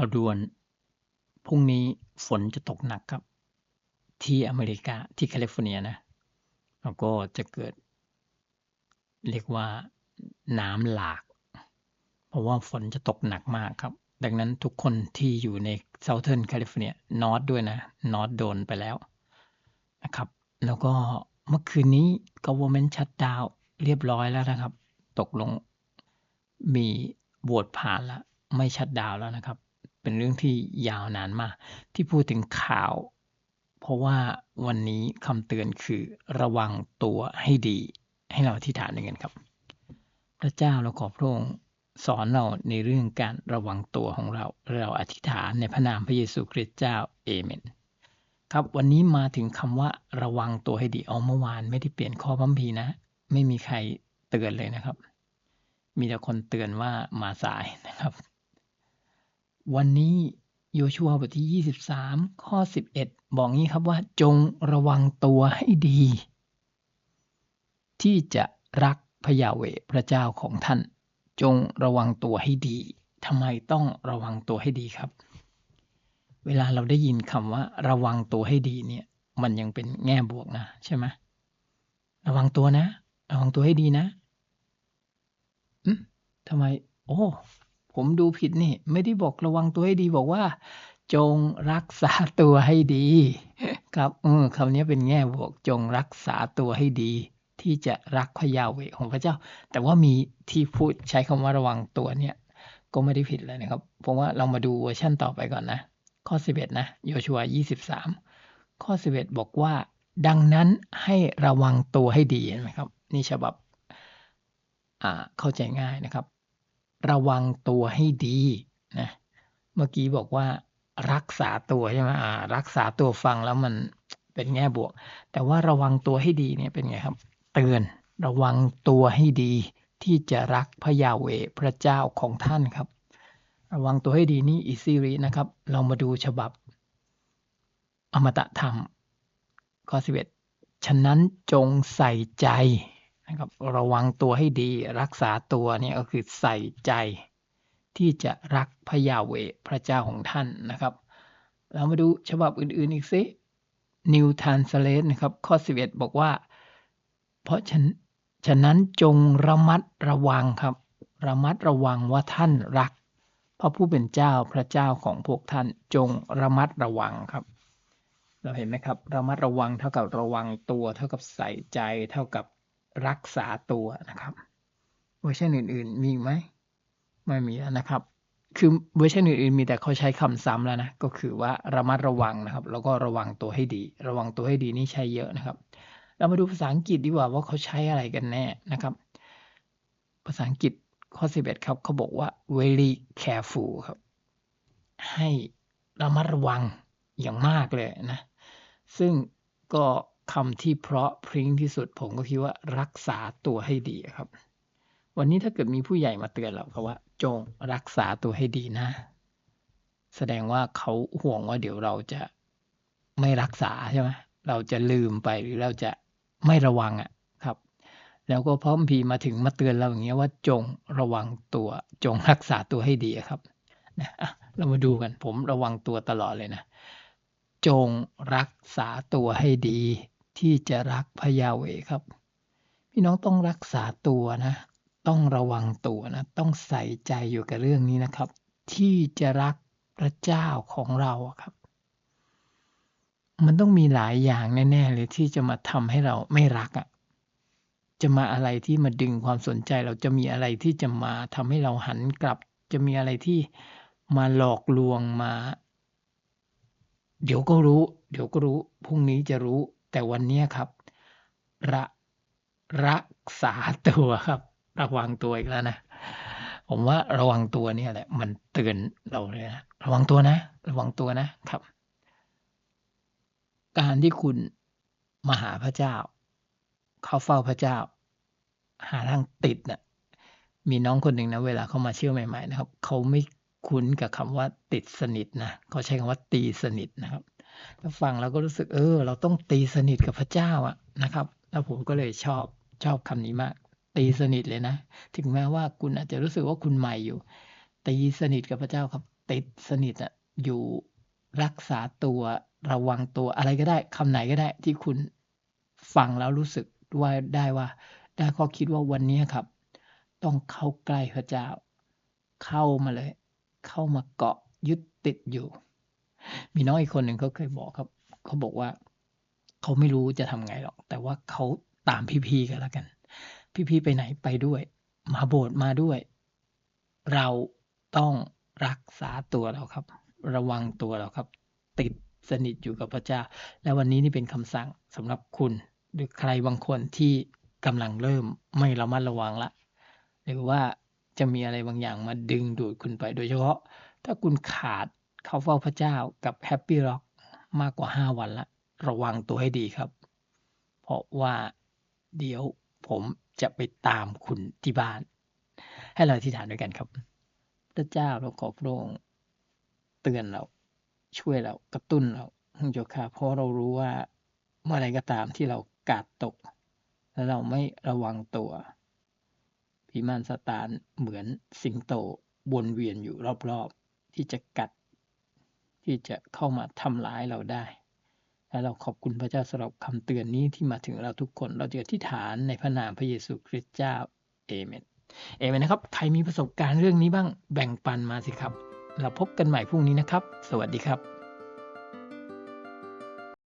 ข่าวด่วน พรุ่งนี้ฝนจะตกหนักครับ ที่อเมริกาที่แคลิฟอร์เนียนะ แล้วก็จะเกิด เรียกว่าน้ำหลาก เพราะว่าฝนจะตกหนักมากครับ ดังนั้นทุกคนที่อยู่ใน Southern California North ด้วยนะ North โดนไปแล้วนะครับ แล้วก็เมื่อคืนนี้ government shutdown เรียบร้อยแล้วนะครับ ตกลงมีโหวตผ่านแล้วไม่ชัดดาวแล้วนะครับ เป็นเรื่องที่ยาวนานมาก ที่พูดถึงข่าว เพราะว่าวันนี้คำเตือนคือระวังตัวให้ดี ให้เราอธิษฐานกันครับ พระเจ้าเราขอพระองค์สอนเราในเรื่องการระวังตัวของเรา เราอธิษฐานในพระนามพระเยซูคริสต์เจ้าเอเมน ครับวันนี้มาถึงคำว่าระวังตัวให้ดีเอาเมื่อวานไม่ได้เปลี่ยนข้อพัมพีนะ ไม่มีใครเตือนเลยนะครับ มีแต่คนเตือนว่ามาสายนะครับ วันนี้โยชัวบทที่ 23 ข้อ 11 บอกงี้ครับว่าจงระวังตัวให้ดี ที่จะรักพระยาเวพระเจ้าของท่าน จงระวังตัวให้ดีทำไมต้องระวังตัวให้ดีครับ เวลาเราได้ยินคำว่า ระวังตัวให้ดีเนี่ย มันยังเป็นแง่บวกนะใช่ไหมระวังตัวนะ ระวังตัวให้ดีนะอืมทำไม โอ้ ผมดูผิดนี่ ไม่ได้บอกระวังตัวให้ดีบอกว่า จงรักษาตัวให้ดี ครับเออคำนี้เป็นแง่บวกจงรักษาตัวให้ดี ที่จะรักพระยาเวของพระเจ้า แต่ว่ามีที่พูดใช้คำว่าระวังตัวเนี่ย ก็ไม่ได้ผิดเลยนะครับ ผมว่าเรามาดูเวอร์ชันต่อไปก่อนนะ ข้อ 11 นะโยชัว23 ข้อ 11 บอกว่า ดังนั้นให้ระวังตัวให้ดีเห็นไหมครับ นี่ฉบับอ่าเข้าใจง่ายนะครับ ระวังตัวให้ดีนะเมื่อกี้บอกว่ารักษาตัวใช่ไหมอ่า รักษาตัวฟังแล้วมันเป็นแง่บวก แต่ว่าระวังตัวให้ดีเนี่ยเป็นไงครับ เตือนระวังตัวให้ดีที่จะรักพระยาเวพระเจ้าของท่านครับ ระวังตัวให้ดีนี่อีซีรีนะครับ เรามาดูฉบับ อมตะธรรมข้อ11ฉะนั้นจงใส่ใจ นะครับระวังตัวให้ดีรักษาตัวเนี่ยก็คือใส่ใจ ที่จะรักพระยาเวพระเจ้าของท่านนะครับ เรามาดูฉบับอื่นๆอีกสิ New Translate นะครับ ข้อ 11 บอกว่า เพราะฉะฉะนั้นจงระมัดระวังครับ ระมัดระวังว่าท่านรักพระผู้เป็นเจ้าพระเจ้าของพวกท่านจงระมัดระวังครับ เราเห็นไหมครับ ระมัดระวังเท่ากับระวังตัว เท่ากับใส่ใจ เท่ากับ รักษาตัวนะครับ เวอร์ชันอื่น ๆ มีไหมไม่มีแล้วนะครับ คือเวอร์ชันอื่น ๆ มีแต่เขาใช้คำซ้ำแล้วนะ ก็คือว่าระมัดระวังนะครับ แล้วก็ระวังตัวให้ดี ระวังตัวให้ดีนี่ใช้เยอะนะครับ เรามาดูภาษาอังกฤษดีกว่าว่าเขาใช้อะไรกันแน่นะครับ ภาษาอังกฤษข้อ 11 ครับเขาบอกว่า very careful ครับ ให้ระมัดระวังอย่างมากเลยนะ ซึ่งก็ คำที่เพราะพริ้งที่สุดผมก็คิดว่ารักษาตัวให้ดีครับ วันนี้ถ้าเกิดมีผู้ใหญ่มาเตือนเราครับว่า จงรักษาตัวให้ดีนะ แสดงว่าเขาห่วงว่าเดี๋ยวเราจะไม่รักษาใช่ไหมเราจะลืมไปหรือเราจะไม่ระวังอะครับ แล้วก็พร้อมพีมาถึงมาเตือนเราอย่างเงี้ยว่าจงระวังตัว จงรักษาตัวให้ดีครับนะเรามาดูกันผมระวังตัวตลอดเลยนะ จงรักษาตัวให้ดี ที่จะรักพระยาเวครับ พี่น้องต้องรักษาตัวนะ ต้องระวังตัวนะ ต้องใส่ใจอยู่กับเรื่องนี้นะครับ ที่จะรักพระเจ้าของเราครับ มันต้องมีหลายอย่างแน่ๆเลยที่จะมาทำให้เราไม่รักอะ่ะจะมาอะไรที่มาดึงความสนใจเราจะมีอะไรที่จะมาทำให้เราหันกลับ จะมีอะไรที่มาหลอกลวงมา เดี๋ยวก็รู้ เดี๋ยวก็รู้พรุ่งนี้จะรู้ แต่วันนี้ครับระรักษาตัวครับ ระวังตัวอีกแล้วนะ ผมว่าระวังตัวเนี่ยแหละ มันเตือนเราเลยนะระวังตัวนะ ระวังตัวนะครับ การที่คุณมาหาพระเจ้า เข้าเฝ้าพระเจ้า หาทางติดนะ่ะมีน้องคนหนึ่งนะเวลาเขามาเชื่อใหม่ ๆ นะครับ เขาไม่คุ้นกับคำว่าติดสนิทนะเขาใช้คำว่าตีสนิทนะครับ ถ้าฟังเราก็รู้สึกเออ เราต้องตีสนิทกับพระเจ้าอะนะครับ แล้วผมก็เลยชอบชอบคำนี้มาก ตีสนิทเลยนะ ถึงแม้ว่าคุณอาจจะรู้สึกว่าคุณใหม่อยู่ ตีสนิทกับพระเจ้าครับ ติดสนิทอะอยู่รักษาตัวระวังตัวอะไรก็ได้คำไหนก็ได้ที่คุณฟังแล้วรู้สึกว่าได้ว่า ได้ข้อคิดว่าวันนี้ครับ ต้องเข้าใกล้พระเจ้า เข้ามาเลย เข้ามาเกาะยึดติดอยู่ มีน้องอีกคนหนึ่งเขาเคยบอกครับเขาบอกว่า เขาไม่รู้จะทำไงหรอก แต่ว่าเขาตามพี่ๆกันแล้วกัน พี่ๆไปไหนไปด้วย มาโบสถ์มาด้วย เราต้องรักษาตัวเราครับ ระวังตัวเราครับ ติดสนิทอยู่กับพระเจ้า และวันนี้นี่เป็นคำสั่งสำหรับคุณ หรือใครบางคนที่กำลังเริ่มไม่ระมัดระวังละ หรือว่าจะมีอะไรบางอย่างมาดึงดูดคุณไป โดยเฉพาะ ถ้าคุณขาด เข้าเฝ้าพระเจ้ากับแฮปปี้ร็อกมากกว่า 5 วันละ ระวังตัวให้ดีครับ เพราะว่าเดี๋ยวผมจะไปตามคุณที่บ้าน ให้เราอธิษฐานด้วยกันครับ พระเจ้าเราขอพระองค์เตือนเราช่วยเรากระตุ้นเราเจ้าค่ะเพราะเรารู้ว่าเมื่อไรก็ตามที่เรากาดตก และเราไม่ระวังตัวผีมารซาตานเหมือนสิงโตวนเวียนอยู่รอบๆ ที่จะกัด ที่จะเข้ามาทำร้ายเราได้ และเราขอบคุณพระเจ้าสำหรับคำเตือนนี้ที่มาถึงเราทุกคน เราจะอธิษฐานในพระนามพระเยซูคริสต์เจ้าเอเมนเอเมนนะครับ ใครมีประสบการณ์เรื่องนี้บ้างแบ่งปันมาสิครับ เราพบกันใหม่พรุ่งนี้นะครับ สวัสดีครับ